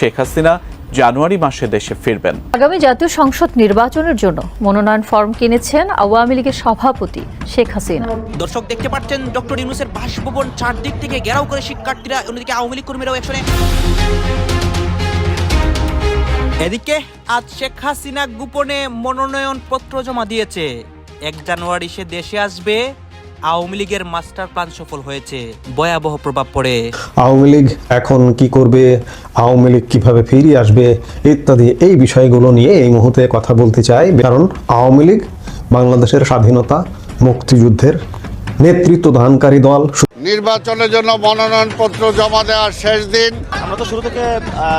শেখ হাসিনা জানুয়ারি মাসে দেশে ফিরবেন। আগামী জাতীয় সংসদ নির্বাচনের জন্য মনোনয়ন ফর্ম কিনেছেন আওয়ামী লীগের সভাপতি শেখ হাসিনা। দর্শক দেখতে পাচ্ছেন ডক্টর ইউনুসের বাসভবন চারদিক থেকে ঘেরাও করে শিক্ষার্থীরা অন্যদিকে আওয়ামী লীগ কর্মীরাও একসঙ্গে। এদিকে আজ শেখ হাসিনা গোপনে মনোনয়ন পত্র জমা দিয়েছে। এক জানুয়ারি সে দেশে আসবে। আওয়ামী লীগের মাস্টার প্ল্যান সফল হয়েছে। ভয়াবহ প্রভাব পড়ে। আওয়ামী লীগ এখন কি করবে? আওয়ামী লীগ কীভাবে ফিরিয়ে আসবে? ইত্যাদি এই বিষয়গুলো নিয়ে এই মুহূর্তে কথা বলতে চাই। কারণ আওয়ামী লীগ বাংলাদেশের স্বাধীনতা, মুক্তিযুদ্ধের নেতৃত্ব দানকারী দল। নির্বাচনের জন্য মনোনয়নপত্র জমা দেওয়ার শেষ দিন। আমরা তো শুরু থেকে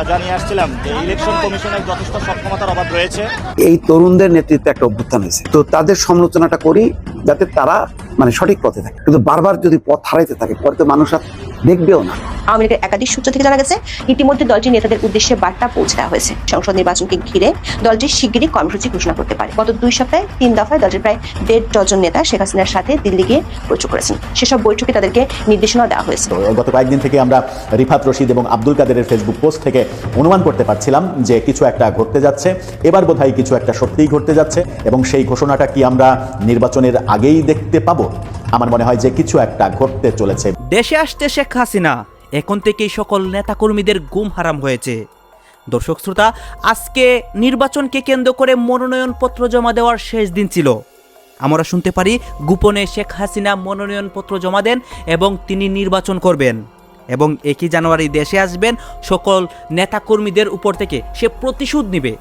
জানিয়ে আসছিলাম যে ইলেকশন কমিশনের যথেষ্ট সক্ষমতার অভাব রয়েছে। এই তরুণদের নেতৃত্বে একটা অভ্যুত্থান হয়েছে। তো তাদের সমালোচনাটা করি যাতে তারা মানে সঠিক পথে থাকে। কিন্তু বারবার যদি পথ হারাইতে থাকে পরে তো মানুষ আর দেখবেও না। আওয়ামী লীগের একাধিক সূত্র থেকে জানা গেছে ইতিমধ্যে দলটির নেতাদের উদ্দেশ্যে বার্তা পৌঁছে দেওয়া হয়েছে। সংসদ নির্বাচনকে ঘিরে দলটি শিগগিরই কর্মসূচি ঘোষণা করতে পারে। গত দুই সপ্তাহে তিন দফায় দলটির প্রায় দেড় ডজন নেতা শেখ হাসিনার সাথে দিল্লি গিয়ে বৈঠক করেছেন। সেসব বৈঠকে তাদেরকে নির্দেশনা দেওয়া হয়েছে। গত কয়েকদিন থেকে আমরা রিফাত রশিদ এবং আব্দুল কাদেরের ফেসবুক পোস্ট থেকে অনুমান করতে পারছিলাম যে কিছু একটা ঘটতে যাচ্ছে। এবার বোধহয় কিছু একটা সত্যিই ঘটতে যাচ্ছে এবং সেই ঘোষণাটা কি আমরা নির্বাচনের আগেই দেখতে পাবো? আমার মনে হয় যে কিছু একটা ঘটতে চলেছে। দেশে আসতে শেখ হাসিনা, এখন থেকেই সকল নেতাকর্মীদের গুম হারাম হয়েছে। দর্শক শ্রোতা, আজকে নির্বাচনকে কেন্দ্র করে মনোনয়নপত্র জমা দেওয়ার শেষ দিন ছিল। আমরা শুনতে পারি, গোপনে শেখ হাসিনা মনোনয়নপত্র জমা দেন এবং তিনি নির্বাচন করবেন। এবং একই জানুয়ারি দেশে আসবেন সকল নেতাকর্মীদের উপর থেকে সে প্রতিশোধ নিবে।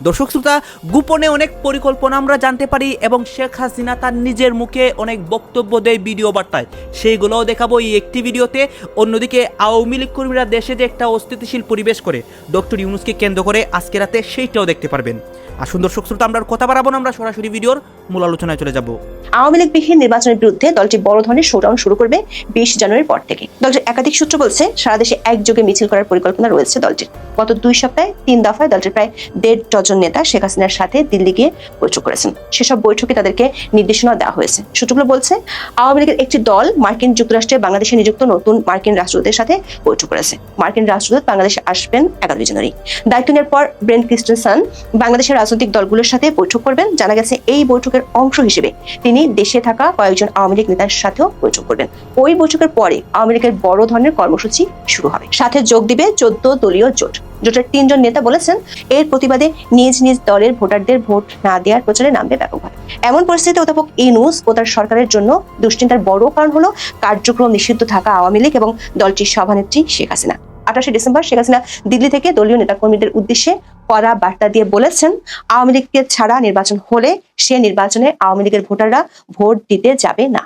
দর্শক শ্রোতা, গোপনে অনেক পরিকল্পনা আমরা জানতে পারি এবং শেখ হাসিনা তার নিজের মুখে অনেক বক্তব্য দেয় ভিডিও বার্তায়। সেইগুলোও দেখাবো এই একটি ভিডিওতে। অন্যদিকে আওয়ামী লীগ কর্মীরা দেশে যে একটা অস্থিতিশীল পরিবেশ করে, ডক্টর ইউনুসকে কেন্দ্র করে আজকে রাতে সেইটাও দেখতে পারবেন। আসুন দর্শক শ্রোতা, আমরা কথা বাড়াবো আমরা সরাসরি ভিডিওর মূল আলোচনায় চলে যাব। আওয়ামী লীগ বিহীন নির্বাচনের বিরুদ্ধে দলটি বড় ধরনের শোডাউন শুরু করবে বিশ জানুয়ারির পর থেকে। দলটির একাধিক সূত্র বলছে, সারা দেশে একযোগে মিছিল করার পরিকল্পনা রয়েছে দলটির। গত দুই সপ্তাহে তিন দফায় দলটির প্রায় দেড় ডজন নেতা শেখ হাসিনার সাথে দিল্লি গিয়ে বৈঠক করেছেন। সেসব বৈঠকে তাদেরকে নির্দেশনা দেওয়া হয়েছে। সূত্রগুলো বলছে, আওয়ামী লীগের একটি দল মার্কিন যুক্তরাষ্ট্রে বাংলাদেশে নিযুক্ত নতুন মার্কিন রাষ্ট্রদূতের সাথে বৈঠক করেছে। মার্কিন রাষ্ট্রদূত বাংলাদেশে আসবেন এগারোই জানুয়ারি। দায়িত্ব নেওয়ার পর ব্রেন ক্রিস্টেনসন বাংলাদেশের রাজনৈতিক দলগুলোর সাথে বৈঠক করবেন। জানা গেছে, এই বৈঠকের অংশ হিসেবে তিনি দেশে থাকা কয়েকজন আওয়ামী লীগ নেতার সাথেও বৈঠক করবেন। ওই বৈঠকের পরে আওয়ামী লীগের বড় ধরনের কর্মসূচি শুরু হবে। সাথে যোগ দিবে চোদ্দ দলীয় জোট। জোটের তিনজন নেতা বলেছেন, এর প্রতিবাদে নিজ নিজ দলের ভোটারদের ভোট না দেওয়ার প্রচারে নামবে ব্যাপকভাবে এমন পরিস্থিতিতে অধ্যাপক ইনুস ও তার সরকারের জন্য দুশ্চিন্তার বড় কারণ হলো কার্যক্রম নিষিদ্ধ থাকা আওয়ামী লীগ এবং দলটির সভানেত্রী শেখ হাসিনা। আঠাশে ডিসেম্বর শেখ হাসিনা দিল্লি থেকে দলীয় নেতাকর্মীদের উদ্দেশ্যে কড়া বার্তা দিয়ে বলেছেন, আওয়ামী লীগকে ছাড়া নির্বাচন হলে সে নির্বাচনে আওয়ামী লীগের ভোটাররা ভোট দিতে যাবে না।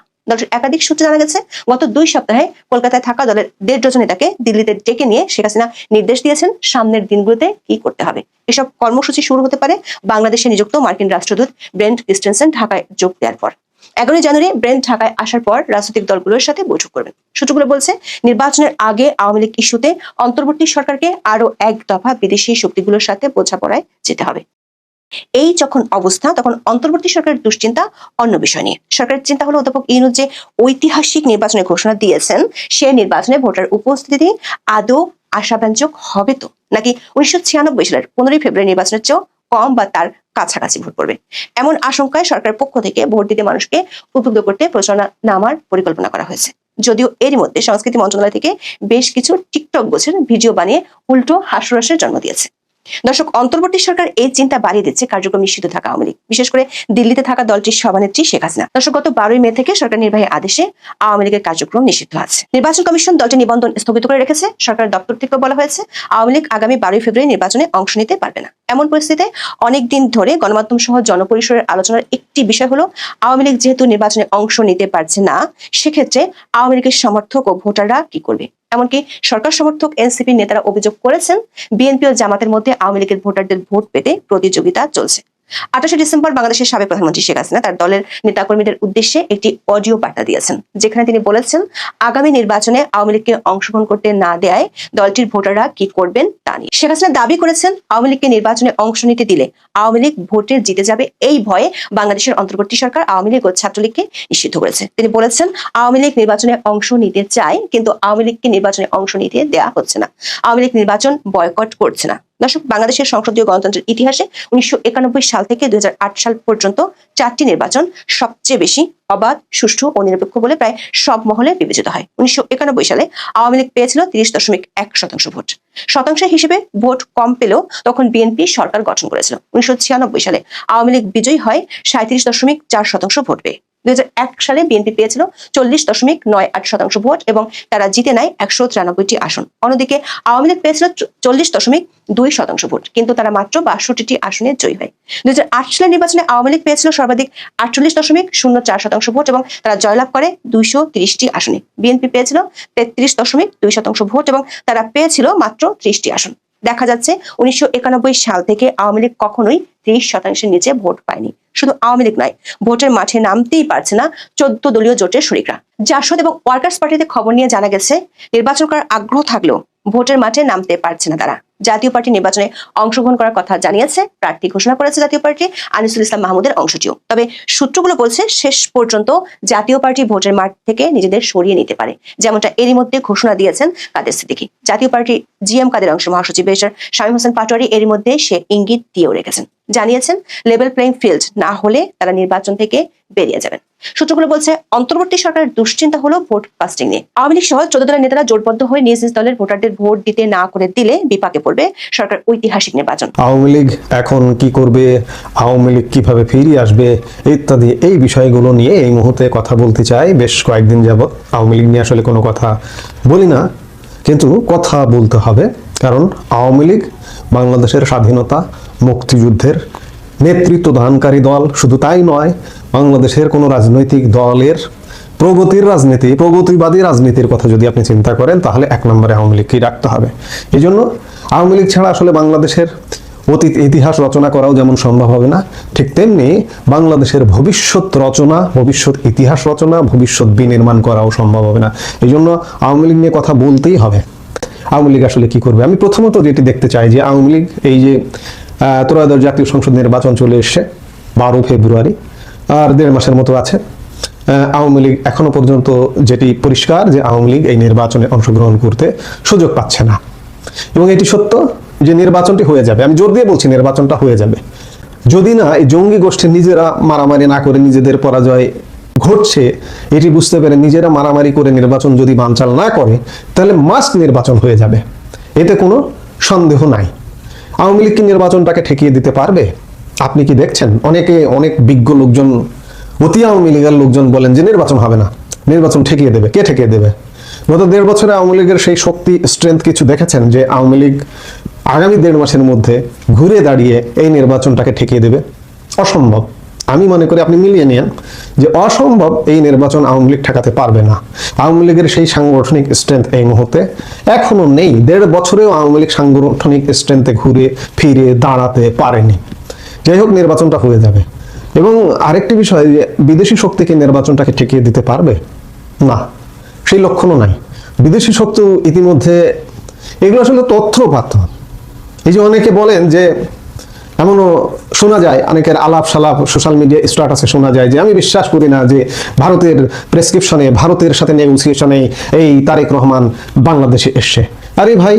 একাধিক সূত্রে জানা গেছে, গত দুই সপ্তাহে কলকাতায় থাকা দলের দেড় ডজন নেতাকে দিল্লিতে ডেকে নিয়ে শেখ হাসিনা নির্দেশ দিয়েছেন সামনের দিনগুলোতে কি করতে হবে। এসব কর্মসূচি শুরু হতে পারে বাংলাদেশে নিযুক্ত মার্কিন রাষ্ট্রদূত ব্রেন্ট ক্রিস্টেনসেন ঢাকায় যোগ দেওয়ার পর। এগারোই জানুয়ারি ব্রেন্ট ঢাকায় আসার পর রাজনৈতিক দলগুলোর সাথে বৈঠক করবেন। সূত্রগুলো বলছে, নির্বাচনের আগে আওয়ামী লীগ ইস্যুতে অন্তর্বর্তী সরকারকে আরও এক দফা বিদেশি শক্তিগুলোর সাথে বোঝাপড়ায় যেতে হবে। এই যখন অবস্থা, তখন অন্তর্বর্তী সরকারের দুশ্চিন্তা অন্য বিষয় নিয়ে। সরকারের চিন্তা হলো অধ্যাপক ইনুজ যে ঐতিহাসিক নির্বাচনের ঘোষণা দিয়েছেন, সে নির্বাচনে ভোটার উপস্থিতি আদৌ আশাব্যঞ্জক হবে তো? নাকি উনিশশো ছিয়ানব্বই সালের পনেরোই ফেব্রুয়ারি নির্বাচনের চেয়েও কম বা তার কাছাকাছি ভোট পড়বে। এমন আশঙ্কায় সরকারের পক্ষ থেকে ভোট দিতে মানুষকে উদ্বুদ্ধ করতে প্রচারণা নামার পরিকল্পনা করা হয়েছে। যদিও এরই মধ্যে সংস্কৃতি মন্ত্রণালয় থেকে বেশ কিছু টিকটক গোছের ভিডিও বানিয়ে উল্টো হাস্যরসের জন্ম দিয়েছে। দর্শক, অন্তর্বর্তী সরকার এই চিন্তা বাড়িয়ে দিচ্ছে কার্যক্রম নিষিদ্ধ থাকা আওয়ামী লীগ। বিশেষ করে দিল্লিতে থাকা দলটির সভানেত্রী শেখ হাসিনা। দর্শক, গত বারোই মে থেকে সরকার নির্বাহী আদেশে আওয়ামী লীগের কার্যক্রম নিষিদ্ধ আছে। নির্বাচন কমিশন দলটি নিবন্ধন স্থগিত করে রেখেছে। সরকার দপ্তর থেকে বলা হয়েছে, আওয়ামী লীগ আগামী বারোই ফেব্রুয়ারি নির্বাচনে অংশ নিতে পারবে না। এমন পরিস্থিতিতে অনেকদিন ধরে গণমাধ্যম সহ জনপরিসরের আলোচনার একটি বিষয় হলো, আওয়ামী লীগ যেহেতু নির্বাচনে অংশ নিতে পারছে না, সেক্ষেত্রে আওয়ামী লীগের সমর্থক ও ভোটাররা কি করবে? এমনকি সরকার সমর্থক এনসিপি নেতারা অভিযোগ করেছেন, বিএনপি ও জামাতের মধ্যে আওয়ামী লীগের ভোটারদের ভোট পেতে প্রতিযোগিতা চলছে। আঠাশে ডিসেম্বর বাংলাদেশের সাবেক প্রধানমন্ত্রী শেখ হাসিনা তার দলের নেতাকর্মীদের উদ্দেশ্যে একটি অডিও বার্তা দিয়েছেন, যেখানে তিনি বলেছেন, আগামী নির্বাচনে আওয়ামী লীগকে অংশগ্রহণ করতে না দেয় দলটির ভোটাররা কি করবেন তা নিয়ে। শেখ হাসিনা দাবি করেছেন, আওয়ামী লীগকে নির্বাচনে অংশ নিতে দিলে আওয়ামী লীগ ভোটে জিতে যাবে এই ভয়ে বাংলাদেশের অন্তর্বর্তী সরকার আওয়ামী লীগ ও ছাত্রলীগকে নিষিদ্ধ করেছে। তিনি বলেছেন, আওয়ামী লীগ নির্বাচনে অংশ নিতে চায়, কিন্তু আওয়ামী লীগকে নির্বাচনে অংশ নিতে দেওয়া হচ্ছে না। আওয়ামী লীগ নির্বাচন বয়কট করছে না। দর্শক, বাংলাদেশের সংসদীয় গণতন্ত্রের ইতিহাসে উনিশশো একানব্বই সাল থেকে দুই হাজার আট সাল পর্যন্ত চারটি নির্বাচন সবচেয়ে বেশি অবাধ, সুষ্ঠু ও নিরপেক্ষ বলে প্রায় সব মহলে বিবেচিত হয়। উনিশশো একানব্বই সালে আওয়ামী লীগ পেয়েছিল তিরিশ দশমিক এক শতাংশ ভোট। শতাংশ হিসেবে ভোট কম পেলেও তখন বিএনপি সরকার গঠন করেছিল। উনিশশো ছিয়ানব্বই সালে আওয়ামী লীগ বিজয়ী হয় সাঁত্রিশ দশমিক চার শতাংশ ভোট পেয়ে। দুই হাজার এক সালে বিএনপি পেয়েছিল চল্লিশ দশমিক নয় আট শতাংশ ভোট এবং তারা জিতে নেয় একশো তিরানব্বইটি আসন। অন্যদিকে আওয়ামী লীগ পেয়েছিল চল্লিশ দশমিক দুই শতাংশ ভোট, কিন্তু তারা মাত্র বাষট্টিটি আসনে জয়ী হয়। দুই সালের নির্বাচনে আওয়ামী লীগ পেয়েছিল সর্বাধিক আটচল্লিশ দশমিক শূন্য চার শতাংশ ভোট এবং তারা জয়লাভ করে দুইশো তিরিশটি আসনে। বিএনপি পেয়েছিল তেত্রিশ দশমিক দুই শতাংশ ভোট এবং তারা পেয়েছিল মাত্র ত্রিশটি আসন। দেখা যাচ্ছে উনিশশো একানব্বই সাল থেকে আওয়ামী লীগ কখনোই ত্রিশ শতাংশের নিচে ভোট পায়নি। শুধু আওয়ামী লীগ নয়, ভোটের মাঠে নামতেই পারছে না চোদ্দ দলীয় জোটের শরিকরা। জাসদ এবং ওয়ার্কার্স পার্টিতে খবর নিয়ে জানা গেছে, নির্বাচন করার আগ্রহ থাকলেও ভোটের মাঠে নামতে পারছে না তারা। জাতীয় পার্টি নির্বাচনে অংশগ্রহণ করার কথা জানিয়েছে, প্রার্থী ঘোষণা করেছে জাতীয় পার্টি আনিসুল ইসলাম মাহমুদের অংশটিও। তবে সূত্রগুলো বলছে, শেষ পর্যন্ত জাতীয় পার্টি ভোটের মাঠ থেকে নিজেদের সরিয়ে নিতে পারে। যেমনটা এরই মধ্যে ঘোষণা দিয়েছেন কাদের সিদ্দিকি। জাতীয় পার্টি জিএম কাদের অংশ, মহাসচিব বেশার শামীম হোসেন পাটোয়ারি এরই মধ্যে সে ইঙ্গিত দিয়েও রেখেছেন। জানিয়েছেন লেভেল প্লেইং ফিল্ড না হলে তারা নির্বাচন থেকে বেরিয়ে যাবেন। সূত্রগুলো বলছে, অন্তর্বর্তী সরকারের দুশ্চিন্তা হলো ভোট কাস্টিং নিয়ে। আওয়ামী লীগ সহ চোদ্দ দলের নেতারা জোটবদ্ধ হয়ে নিজ নিজ দলের ভোটারদের ভোট দিতে না করে দিলে বিপাকে পড়বে সরকার ঐতিহাসিক নির্বাচন। আওয়ামী লীগ এখন কি করবে, আওয়ামী লীগ কীভাবে ফিরিয়ে আসবে ইত্যাদি এই বিষয়গুলো নিয়ে এই মুহূর্তে কথা বলতে চাই। বেশ কয়েকদিন যাবৎ আওয়ামী লীগ নিয়ে আসলে কোনো কথা বলি না। কিন্তু কথা বলতে হবে, কারণ আওয়ামী লীগ বাংলাদেশের স্বাধীনতা, মুক্তিযুদ্ধের নেতৃত্ব দানকারী দল। শুধু তাই নয়, বাংলাদেশের কোনো রাজনৈতিক দলের প্রগতির রাজনীতি, প্রগতিবাদী রাজনীতির কথা যদি আপনি চিন্তা করেন, তাহলে এক নম্বরে আওয়ামী লীগকেই রাখতে হবে। এই জন্য আওয়ামী লীগ ছাড়া আসলে বাংলাদেশের অতীত ইতিহাস রচনা করাও যেমন সম্ভব হবে না, ঠিক তেমনি বাংলাদেশের ভবিষ্যৎ রচনা, ভবিষ্যৎ ইতিহাস রচনা, ভবিষ্যৎ বিনির্মাণ করাও সম্ভব হবে না। এই জন্য আওয়ামী লীগ নিয়ে কথা বলতেই হবে। আওয়ামী লীগ আসলে কি করবে? আমি প্রথমত যেটি দেখতে চাই যে আওয়ামী লীগ, এই যে ত্রয়োদশ জাতীয় সংসদ নির্বাচন চলে এসছে, বারো ফেব্রুয়ারি, আর দেড় মাসের মতো আছে। আওয়ামী লীগ এখনও পর্যন্ত যেটি পরিষ্কার যে আওয়ামী লীগ এই নির্বাচনে অংশগ্রহণ করতে সুযোগ পাচ্ছে না। এবং এটি সত্য যে নির্বাচনটি হয়ে যাবে। আমি জোর দিয়ে বলছি নির্বাচনটা হয়ে যাবে। যদি না এই জঙ্গি গোষ্ঠী নিজেরা মারামারি না করে নিজেদের পরাজয় ঘটছে, এটি বুঝতে পেরে নিজেরা মারামারি করে নির্বাচন যদি বানচাল না করে, তাহলে মাস্ট নির্বাচন হয়ে যাবে। এতে কোনো সন্দেহ নাই। আওয়ামী লীগ কি নির্বাচনটাকে ঠেকিয়ে দিতে পারবে? আপনি কি দেখছেন? অনেকে অনেক বিজ্ঞ লোকজন, অতি আওয়ামী লীগের লোকজন বলেন যে নির্বাচন হবে না। নির্বাচন ঠেকিয়ে দেবে। কে ঠেকিয়ে দেবে? গত দেড় বছরে আওয়ামী লীগের সেই শক্তি স্ট্রেংথ কিছু দেখেছেন যে আওয়ামী লীগ আগামী দেড় মাসের মধ্যে ঘুরে দাঁড়িয়ে এই নির্বাচনটাকে ঠেকিয়ে দেবে। অসম্ভব। আমি মনে করি আপনি মিলিয়ে নিন যে অসম্ভব এই নির্বাচন আওয়ামী লীগ ঠেকাতে পারবে না। আওয়ামী লীগের সেই সাংগঠনিক স্ট্রেংথ এই মুহূর্তে এখনও নেই। দেড় বছরেও আওয়ামী লীগ সাংগঠনিক স্ট্রেংথে ঘুরে, ফিরে, দাঁড়াতে পারেনি। যাই হোক, নির্বাচনটা হয়ে যাবে। এবং আরেকটি বিষয় যে বিদেশি শক্তিকে নির্বাচনটাকে ঠেকিয়ে দিতে পারবে? না। সেই লক্ষণও নাই। বিদেশি শক্তি ইতিমধ্যে এগুলো আসলে তথ্যপাত। এই যে অনেকে বলেন যে এমনও শোনা যায়, অনেকের আলাপ সালাপ সোশ্যাল মিডিয়া স্ট্যাটাসে শোনা যায় যে আমি বিশ্বাস করি না যে ভারতের প্রেসক্রিপশনে ভারতের সাথে নেগোসিয়েশনে এই তারেক রহমান বাংলাদেশে এসছে। আরে ভাই,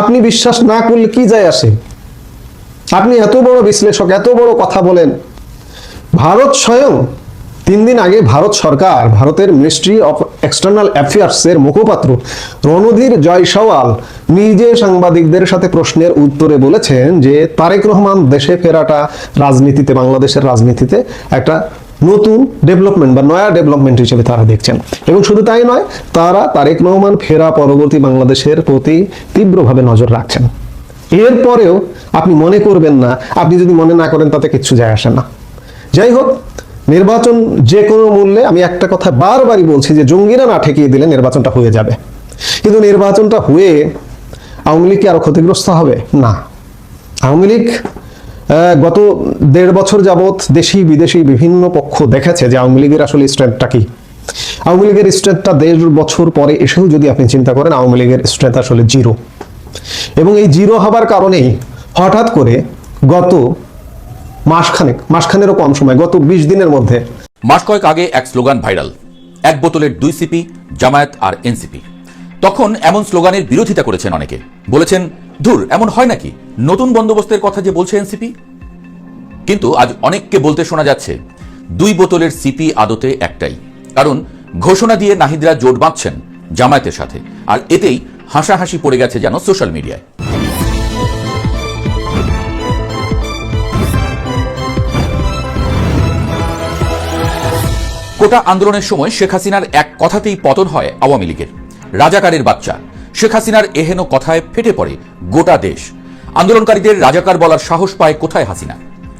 আপনি বিশ্বাস না করলে কি যায় আসে? আপনি এত বড় বিশ্লেষক, এত বড় কথা বলেন। ভারত স্বয়ং তিন দিন আগে ভারত সরকার, ভারতের মিনিস্ট্রি অফ এক্সটার্নাল অ্যাফেয়ার্সের মুখপাত্র রণধীর জয়সওয়াল নিজে সাংবাদিকদের সাথে প্রশ্নের উত্তরে বলেছেন যে, তারেক রহমান দেশে ফেরাটা রাজনীতিতে, বাংলাদেশের রাজনীতিতে একটা নতুন ডেভেলপমেন্ট বা নয়া ডেভেলপমেন্ট হিসেবে তারা দেখছেন। এবং শুধু তাই নয়, তারা তারেক রহমান ফেরা পরবর্তী বাংলাদেশের প্রতি তীব্রভাবে নজর রাখছেন। এরপরেও আপনি মনে করবেন না, আপনি যদি মনে না করেন তাতে কিচ্ছু যায় আসে না। যাই হোক নির্বাচন যে কোনো মূল্যে আমি একটা কথা বারবারই বলছি যে জঙ্গিরা না ঠেকিয়ে দিলে নির্বাচনটা হয়ে যাবে। কিন্তু নির্বাচনটা হয়ে আওয়ামী লীগ কি আরও ক্ষতিগ্রস্ত হবে? না। আওয়ামী লীগ গত দেড় বছর যাবৎ দেশি, বিদেশি বিভিন্ন পক্ষ দেখেছে যে আওয়ামী লীগের আসলে স্ট্রেংথটা কি। আওয়ামী লীগের স্ট্রেংথটা দেড় বছর পরে এসেও যদি আপনি চিন্তা করেন, আওয়ামী লীগের স্ট্রেংথ আসলে জিরো এবং এই জিরো হবার কারণেই হঠাৎ করে গত মাসখানেক, মাসখানেরও কম সময়, গত বিশ দিনের মধ্যে। মাস কয়েক আগে এক স্লোগান ভাইরাল, এক বোতলের দুই সিপি জামায়াত আর এনসিপি তখন এমন স্লোগানের বিরোধিতা করেছেন অনেকে। বলেছেন, ধুর, এমন হয় নাকি? নতুন বন্দোবস্তের কথা যে বলছে এনসিপি কিন্তু আজ অনেককে বলতে শোনা যাচ্ছে, দুই বোতলের সিপি আদতে একটাই। কারণ, ঘোষণা দিয়ে নাহিদরা জোট বাঁধছেন জামায়াতের সাথে, আর এতেই হাসাহাসি পড়ে গেছে যেন সোশ্যাল মিডিয়ায়। কোটা আন্দোলনের সময় শেখ হাসিনার এক কথাতেই পতন হয় আওয়ামী লীগের। রাজাকারের বাচ্চা। শেখ হাসিনার এহেন কথায় ফেটে পড়ে গোটা দেশ। আন্দোলনকারীদের রাজাকার বলার সাহস পায় কোথায় হাসিনা?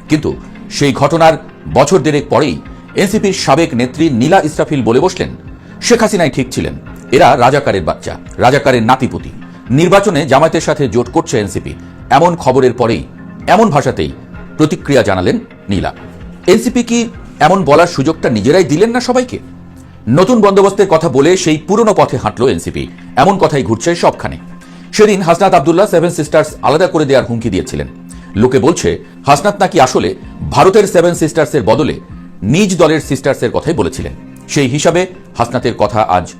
কিন্তু সেই ঘটনার বছর দেড়েক পরেই এনসিপির সাবেক নেত্রী নীলা ইসরাফিল বলে বসলেন, শেখ হাসিনাই ঠিক ছিলেন। এরা রাজাকারের বাচ্চা, রাজাকারের নাতিপুতি। নির্বাচনে জামায়াতের সাথে জোট করছে এনসিপি। এমন খবরের পরেই, এমন ভাষাতেই প্রতিক্রিয়া জানালেন নীলা। এনসিপি কি এমন বলার সুযোগটা নিজেরাই দিলেন না সবাইকে? নতুন বন্দোবস্তের কথা বলে সেই পুরনো পথে হাঁটল এনসিপি। এমন কথাই ঘুরছে সবখানে। সেদিন হাসনাত আবদুল্লাহ সেভেন সিস্টার্স আলাদা করে দেওয়ার হুমকি দিয়েছিলেন। লোকে বলছে, হাসনাত নাকি আসলে ভারতের সেভেন সিস্টার্সের বদলে নিজ দলের সিস্টার্সের কথাই বলেছিলেন। সেই হিসাবে হাসনাতের কথা আজ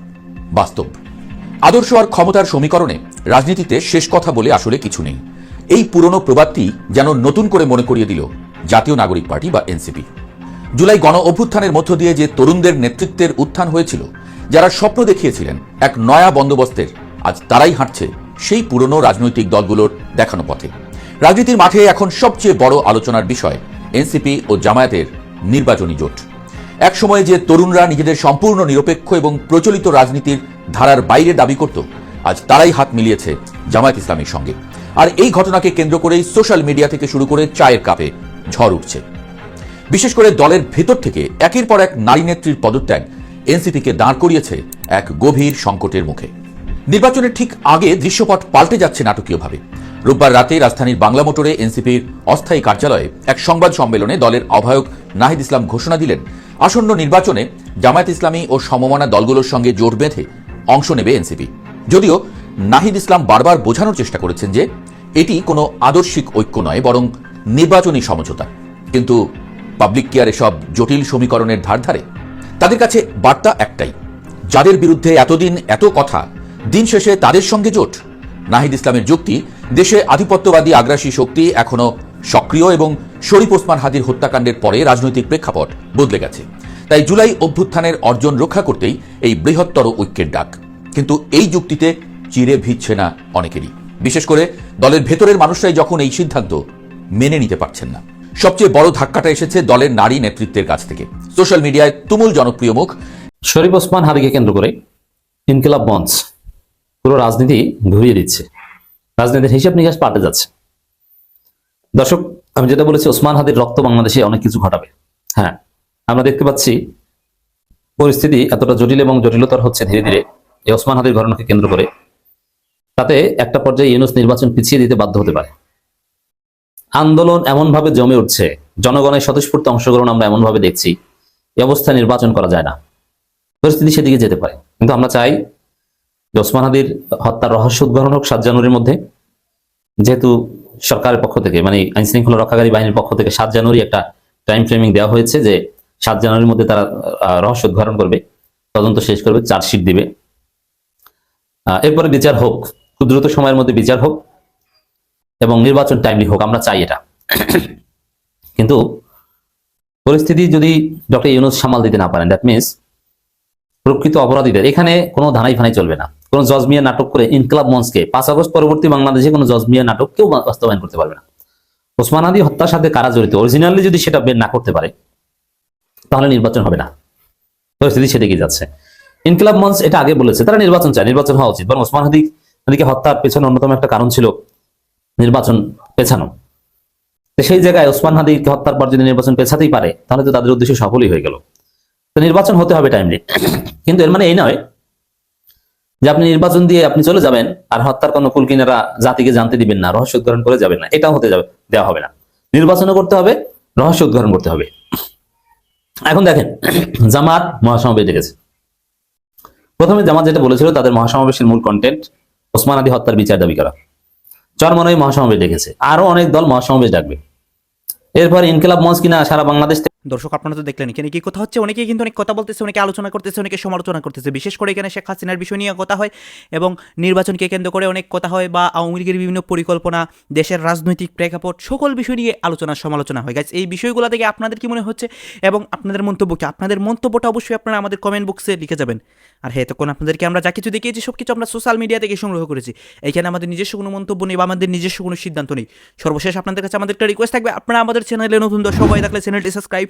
বাস্তব। আদর্শ আর ক্ষমতার সমীকরণে রাজনীতিতে শেষ কথা বলে আসলে কিছু নেই। এই পুরনো প্রবাদটি যেন নতুন করে মনে করিয়ে দিল জাতীয় নাগরিক পার্টি বা এনসিপি। জুলাই গণ অভ্যুত্থানের মধ্য দিয়ে যে তরুণদের নেতৃত্বের উত্থান হয়েছিল, যারা স্বপ্ন দেখিয়েছিলেন এক নয়া বন্দোবস্তের, আজ তারাই হাঁটছে সেই পুরনো রাজনৈতিক দলগুলোর দেখানো পথে। রাজনীতির মাঠে এখন সবচেয়ে বড় আলোচনার বিষয় এনসিপি ও জামায়াতের নির্বাচনী জোট। এক সময়ে যে তরুণরা নিজেদের সম্পূর্ণ নিরপেক্ষ এবং প্রচলিত রাজনীতির ধারার বাইরে দাবি করত, আজ তারাই হাত মিলিয়েছে জামায়াত ইসলামের সঙ্গে। আর এই ঘটনাকে কেন্দ্র করেই সোশ্যাল মিডিয়া থেকে শুরু করে চায়ের কাপে ঝড় উঠছে। বিশেষ করে দলের ভেতর থেকে একের পর এক নারী নেত্রীর পদত্যাগ এনসিপিকে দাঁড় করিয়েছে এক গভীর সংকটের মুখে। নির্বাচনের ঠিক আগে দৃশ্যপট পাল্টে যাচ্ছে নাটকীয়ভাবে। রোববার রাতে রাজধানীর বাংলা মোটরে এনসিপির অস্থায়ী কার্যালয়ে এক সংবাদ সম্মেলনে দলের আহ্বায়ক নাহিদ ইসলাম ঘোষণা দিলেন, আসন্ন নির্বাচনে জামায়াত ইসলামী ও সমমনা দলগুলোর সঙ্গে জোট বেঁধে অংশ নেবে এনসিপি। যদিও নাহিদ ইসলাম বারবার বোঝানোর চেষ্টা করেছেন যে এটি কোনো আদর্শিক ঐক্য নয়, বরং নির্বাচনী সমঝোতা। কিন্তু পাবলিক কেয়ার এসব জটিল সমীকরণের ধার ধারে। তাদের কাছে বার্তা একটাই, যাদের বিরুদ্ধে এতদিন এত কথা, দিন শেষে তাদের সঙ্গে জোট। নাহিদ ইসলামের যুক্তি, দেশে আধিপত্যবাদী আগ্রাসী শক্তি এখনও সক্রিয় এবং শরীফ ওসমান হাদির হত্যাকাণ্ডের পরে রাজনৈতিক প্রেক্ষাপট বদলে গেছে। তাই জুলাই অভ্যুত্থানের অর্জন রক্ষা করতেই এই বৃহত্তর ঐক্যের ডাক। কিন্তু এই যুক্তিতে চিরে ভিজছে না অনেকেরই। বিশেষ করে দলের ভেতরের মানুষরাই যখন এই সিদ্ধান্ত মেনে নিতে পারছেন না। সবচেয়ে বড় ধাক্কাটা এসেছে দলের নারী নেতৃত্বের কাছ থেকে। সোশ্যাল মিডিয়ায় তুমুল জনপ্রিয় মুখ। শরীফ ওসমান হাদিকে কেন্দ্র করে ইনকিলাব মঞ্চ পুরো রাজনীতি ঘুরিয়ে দিচ্ছে। রাজনীতির হিসাব নিকাশ পাল্টে যাচ্ছে। দর্শক, আমি যেটা বলেছি, ওসমান হাদির রক্ত বাংলাদেশে অনেক কিছু ঘটাবে। হ্যাঁ আমরা দেখতে পাচ্ছি পরিস্থিতি এতটা জটিল এবং জটিলতর হচ্ছে ধীরে ধীরে এই ওসমান হাদির ঘটনাকে কেন্দ্র করে। তাতে একটা পর্যায়ে ইউনুস নির্বাচন পিছিয়ে দিতে বাধ্য হতে পারে। আন্দোলন এমনভাবে জমে উঠছে, জনগণের স্বতঃস্ফূর্ত অংশগ্রহণ আমরা এমনভাবে দেখছি, এই অবস্থায় নির্বাচন করা যায় না। পরিস্থিতি সেদিকে যেতে পারে। কিন্তু আমরা চাই যে ওসমান হাদির হত্যার রহস্য উদ্ঘাটন হোক সাত জানুয়ারির মধ্যে। যেহেতু সরকারের পক্ষ থেকে মানে আইন শৃঙ্খলা রক্ষাকারী বাহিনীর পক্ষ থেকে সাত জানুয়ারি একটা টাইম ফ্রেমিং দেওয়া হয়েছে যে সাত জানুয়ারির মধ্যে তারা রহস্য উদ্ঘাটন করবে, তদন্ত শেষ করবে, চার্জশিট দিবে। এরপরে বিচার হোক, খুব দ্রুত সময়ের মধ্যে বিচার হোক এবং নির্বাচন টাইমলি হোক, আমরা চাই এটা। কিন্তু পরিস্থিতি যদি ডক্টর ইউনুস সামাল দিতে না পারেন দ্যাট মিনস প্রকৃত অপরাধীদের, এখানে কোনো ধানাই ফানাই চলবে না। কোনো জজমিয়া নাটক করে ইনকলাব মঞ্চকে পাঁচ আগস্ট পরবর্তী বাংলাদেশে কোনো জজমিয়া নাটক কেউ বাস্তবায়ন করতে পারবে না। ওসমান আদি হত্যার সাথে কারা জড়িত? অরিজিনালি যদি সেটা বের না করতে পারে, তাহলে নির্বাচন হবে না। পরিস্থিতি সেদিকে যাচ্ছে। ইনকলাব মঞ্চ এটা আগে বলেছে, তারা নির্বাচন চায়, নির্বাচন হওয়া উচিত। বরং ওসমান হাদি হাদিকে হত্যার পেছনে অন্যতম একটা কারণ ছিল নির্বাচন পেছানো। সেই জায়গায় ওসমান হাদিকে হত্যার পর যদি নির্বাচন পেছাতেই পারে, তাহলে তো তাদের উদ্দেশ্য সফলই হয়ে গেল। তো নির্বাচন হতে হবে টাইমলি কিন্তু এর মানে এই নয় যে আপনি নির্বাচন দিয়ে আপনি চলে যাবেন আর হত্যার কোনো কুলকিনারা জাতিকে জানতে দিবেন না, রহস্য উদ্ঘাটন করে যাবেন না। এটাও হতে যাবে, দেওয়া হবে না। নির্বাচনও করতে হবে, রহস্য উদ্ঘাটন করতে হবে। এখন দেখেন, জামাত মহাসমাবেশ ডেকেছে। প্রথমে জামাত যেটা বলেছিল, তাদের মহাসমাবেশের মূল কন্টেন্ট ওসমান আলী হত্যার বিচার দাবি করা। চরমনই মহাসমাবেশ ডেকেছে। আরও অনেক দল মহাসমাবেশ ডাকবে। এরপর ইনকিলাব মঞ্চ কিনা সারা বাংলাদেশ দর্শক আপনারা তো দেখলেন এখানে কি কথা হচ্ছে? অনেকেই কিন্তু অনেক কথা বলতেছে, অনেকে আলোচনা করতেছে, অনেকে সমালোচনা করতেছে। বিশেষ করে এখানে শেখ হাসিনার বিষয় নিয়ে কথা হয় এবং নির্বাচনকে কেন্দ্র করে অনেক কথা হয় বা আওয়ামী লীগের বিভিন্ন পরিকল্পনা, দেশের রাজনৈতিক প্রেক্ষাপট, সকল বিষয় নিয়ে আলোচনা, সমালোচনা হয়। গাইজ এই বিষয়গুলো থেকে আপনাদের কি মনে হচ্ছে? এবং আপনাদের মন্তব্য কি? আপনাদের মন্তব্যটা অবশ্যই আপনারা আমাদের কমেন্ট বক্সে লিখে যাবেন। আর হ্যাঁ তখন আপনাদেরকে আমরা যা কিছু দেখিয়েছি সব কিছু আমরা সোশ্যাল মিডিয়া থেকে সংগ্রহ করেছি। এখানে আমাদের নিজস্ব কোনো মন্তব্য নেই বা আমাদের নিজস্ব কোনো সিদ্ধান্ত নেই। সর্বশেষ আপনাদের কাছে আমাদের একটা রিকোয়েস্ট থাকবে। আপনারা আমাদের চ্যানেলে নতুন দর্শক হয়ে থাকলে চ্যানেলটি সাবস্ক্রাইব